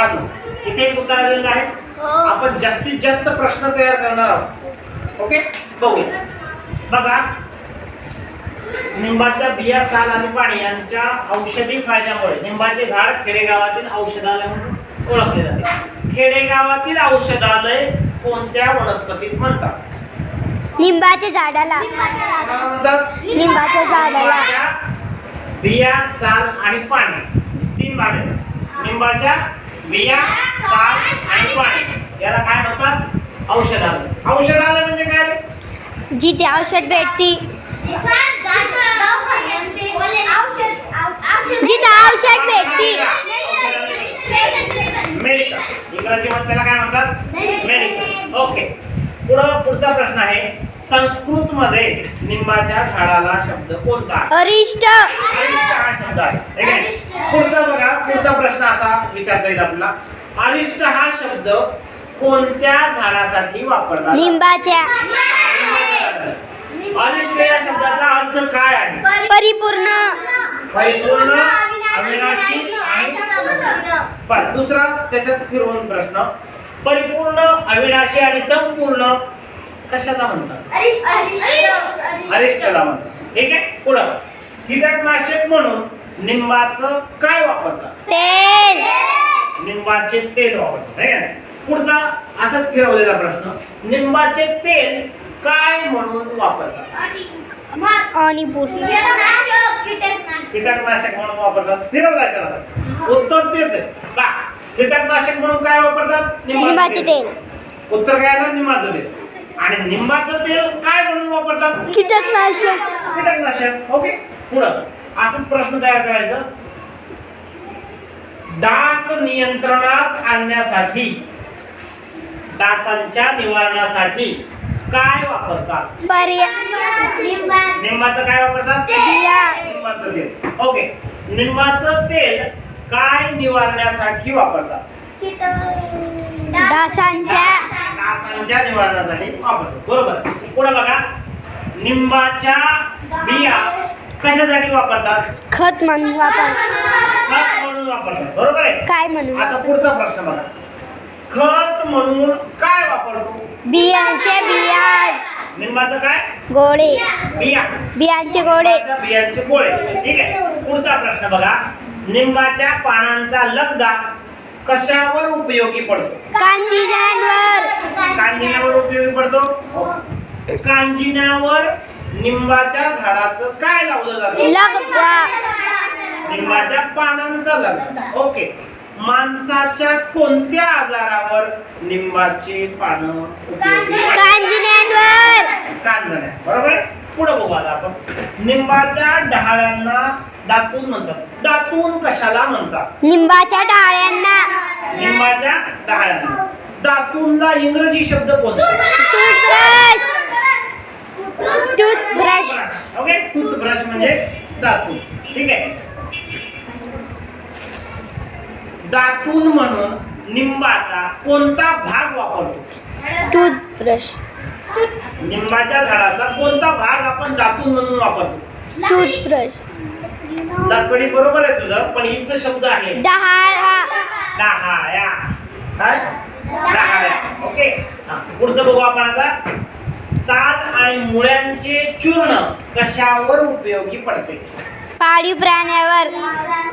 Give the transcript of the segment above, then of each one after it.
इथे एक उत्तर दिलेलं आहे हो. आपण जास्तीत जास्त प्रश्न तयार करणार आहोत. ओके? बघूया. बघा. निंबाच्या बिया साल आणि पाणी यांच्या औषधी फायद्यामुळे निंबाचे झाड खेडेगावातील औषधालय म्हणून ओळखले जाते. खेडेगावातील औषधालय कोणत्या वनस्पतीस म्हणतात? लिंबाच्या झाडाला. लिंबाच्या झाडाला. बिया साल आणि पाणी. तीन भाग लिंबाच्या बिया साल आणि पाणी. याला काय म्हणतात? औषधालय. औषधालय म्हणजे काय रे? जिथे औषध भेटती. जिथे औषध भेटती. मेडिकल. इंग्रजीमध्ये त्याला काय म्हणतात? मेडिकल. ओके. पुढं पुढचा प्रश्न आहे. संस्कृत मध्ये निंबाच्या झाडाला शब्द कोणता अरिष्ट. अरिष्ट हा शब्द आहे. है? पुढचा बघा पुढचा प्रश्न असा विचारता येईल आपला अरिष्ट हा शब्द कोणत्या झाडासाठी वापरला जातो? लिंबाच्या अरिष्ट या शब्दाचा अर्थ काय आहे? परिपूर्ण. परिपूर्ण. अविनाशी आणि दुसरा त्याच्यात फिरवून प्रश्न. परिपूर्ण अविनाशी आणि संपूर्ण कशाला म्हणतात? अरिष्टला म्हणतात. ठीक आहे? पुढं. कीटकनाशक म्हणून निंबाचं काय वापरतात? तेल. निंबाचे तेल वापरतात. है नाही? पुढचा असाच फिरवलेला प्रश्न. निंबाचे तेल काय म्हणून वापरतात? कीटकनाशक. म्हणून वापरतात. फिरवलाय त्याला. उत्तर तेच आहे. का कीटकनाशक म्हणून काय वापरतात? लिंबाचे तेल. उत्तर काय आलं? निंबाचं तेल. आणि निंबाचं तेल काय म्हणून वापरतात? कीटकनाशक. कीटकनाशक. ओके? पुढं. असंच प्रश्न तयार करायचं. डास नियंत्रणात आणण्यासाठी डासांच्या निवारणासाठी काय वापरतात? निंबाचं काय वापरतात. निंबाचं तेल. ओके. निंबाचं तेल काय निवारण्यासाठी वापरतात? डासांच्या डासांच्या निवारणासाठी वापरतात बरोबर. पुढे बघा. निंबाच्या बिया कशासाठी वापरतात? खत म्हणून वापर खत म्हणून वापरतात. बरोबर आहे? काय म्हणून? आता पुढचा प्रश्न बघा. खत म्हणून काय वापरतो? बियांचे बिया. निंबाचं काय? गोळे. बिया. बियांचे गोळे. निंबाच्या बियांचे गोळे. ठीक आहे? पुढचा प्रश्न बघा. निंबाच्या पानांचा लगदा कशावर उपयोगी पडतो? कांजिजांवर कांजिण्यावर उपयोगी पडतो? कांजिण्यावर निंबाच्या झाडाचं काय लावलं जातं? निंबाच्या पानांचा लगदा. ओके. माणसाच्या कोणत्या आजारावर निंबाचे पानं? कांजिण्यांवर. कांजण्या बरोबर? आहे पुढे बघू आता आपण. निंबाच्या डहाळ्यांना दातून म्हणतात. दातून कशाला म्हणतात? लिंबाच्या डाळ्यांना निंबाच्या डहाळ्यांना. दातूनला इंग्रजी शब्द कोणता? टूथब्रश. टूथब्रश. ओके? टूथब्रश म्हणजे दातून. ठीक आहे. दातून म्हणून निंबाचा कोणता भाग वापरतो? टूथब्रश. निंबाच्या झाडाचा कोणता भाग आपण दातून म्हणून वापरतो? टूथब्रश. लाकडी बरोबर आहे तुझं पण इथं शब्द आहे. डहाळा डहाळ्या. काय? डहाळ्या. ओके. पुढचं बघू आपण आता. साल आणि मुळ्यांचे चूर्ण कशावर उपयोगी पडते? पाळीव प्राण्यावर.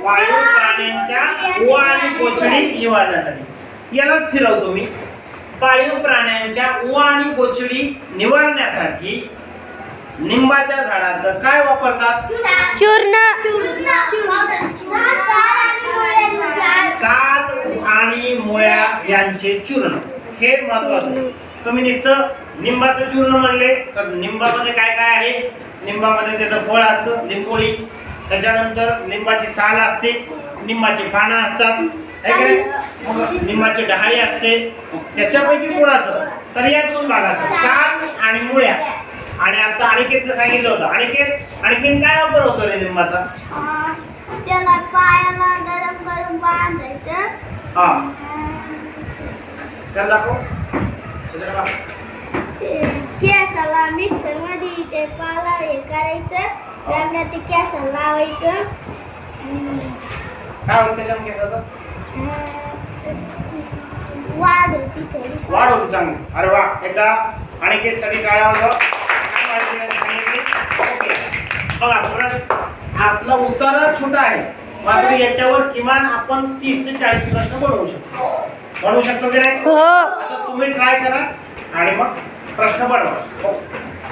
वायू प्राण्यांच्या उवा आणि गोचडी निवारण्यासाठी. यालाच फिरवतो मी. पाळीव प्राण्यांच्या उवा आणि गोचडी निवारण्यासाठी निंबाच्या झाडाचं काय वापरतात? चूर्ण. साल आणि मुळ्या यांचे चूर्ण. हे महत्वाचं तुम्ही नुसतं निंबाचं चूर्ण म्हणले तर निंबामध्ये काय काय आहे? निंबामध्ये त्याचं फळ असतं लिंबोळी. त्याच्यानंतर लिंबाची साल असते निंबाची पानं असतात निंबाची डहाळी असते. त्याच्यापैकी कोणाचं? तर या दोन भागाचं साल आणि मुळ्या. आणि आता अनिकेतनं सांगितलं होतं. अनिकेत आणखीन काय वापर होतो रे लिंबाचा त्याला पायाला गरम गरम बांधायचं. हा. त्याला दाखव. केसाला मिक्सर ते पाला हे करायचं. त्याला ते केसाला लावायचं. काय होतं त्याच्यात केसाचं अं, थोडी. वाढ होती चांगली. अरे वा एकदा अनिकेतसाठी टाळ्या वाजवा काय माहिती आहे सांगितली? ओके. बघा प्रश्न आपला उत्तर छोटा आहे. मात्र याच्यावर किमान आपण तीस ते चाळीस प्रश्न बनवू शकतो. बनवू शकतो की नाही? हो. आता तुम्ही ट्राय करा आणि मग प्रश्न बनवा. हो.